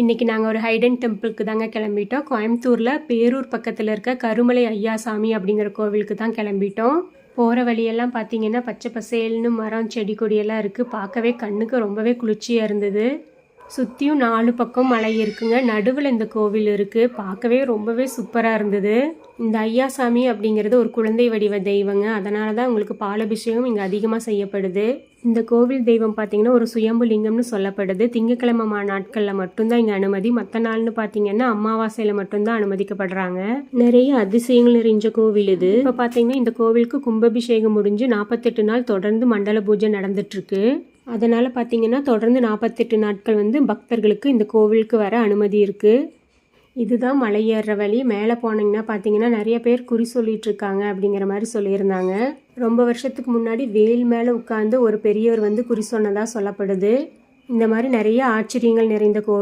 இன்றைக்கி நாங்கள் ஒரு ஹைடன் டெம்பிளுக்கு தாங்க கிளம்பிட்டோம். கோயம்புத்தூரில் பேரூர் பக்கத்தில் இருக்க கருமலை ஐயாசாமி அப்படிங்கிற கோவிலுக்கு தான் கிளம்பிட்டோம். போகிற வழியெல்லாம் பார்த்தீங்கன்னா பச்சை பசேல்னு மரம் செடி கொடியெல்லாம் இருக்குது பார்க்கவே கண்ணுக்கு ரொம்பவே குளிர்ச்சியாக இருந்தது. சுற்றியும் நாலு பக்கம் மலை இருக்குங்க. நடுவில் இந்த கோவில் இருக்குது பார்க்கவே ரொம்பவே சூப்பராக இருந்தது. இந்த ஐயாசாமி அப்படிங்கிறது ஒரு குழந்தை வடிவ தெய்வங்க. அதனால தான் உங்களுக்கு பாலபிஷேகம் இங்கே அதிகமாக செய்யப்படுது. இந்த கோவில் தெய்வம் பார்த்தீங்கன்னா ஒரு சுயம்பு லிங்கம்னு சொல்லப்படுது. திங்கக்கிழமை நாட்களில் மட்டும்தான் இங்கே அனுமதி. மற்ற நாள்னு பார்த்தீங்கன்னா அமாவாசையில் மட்டும்தான் அனுமதிக்கப்படுறாங்க. நிறைய அதிசயங்கள் நிறைஞ்ச கோவில் இது. இப்போ பார்த்தீங்கன்னா இந்த கோவிலுக்கு கும்பாபிஷேகம் முடிஞ்சு நாற்பத்தெட்டு நாள் தொடர்ந்து மண்டல பூஜை நடந்துட்டுருக்கு அதனால் பார்த்தீங்கன்னா தொடர்ந்து நாற்பத்தெட்டு நாட்கள் வந்து பக்தர்களுக்கு இந்த கோவிலுக்கு வர அனுமதி இருக்குது இதுதான் மலை ஏறுற வழி. மேலே போனீங்கன்னா பார்த்தீங்கன்னா நிறைய பேர் குறி சொல்லிட்டு இருக்காங்க அப்படிங்கிற மாதிரி சொல்லியிருந்தாங்க. ரொம்ப வருஷத்துக்கு முன்னாடி வேல் மேலே உட்காந்து ஒரு பெரியவர் வந்து குறி சொன்னதாக சொல்லப்படுது. இந்த மாதிரி நிறைய ஆச்சரியங்கள் நிறைந்த கோவில்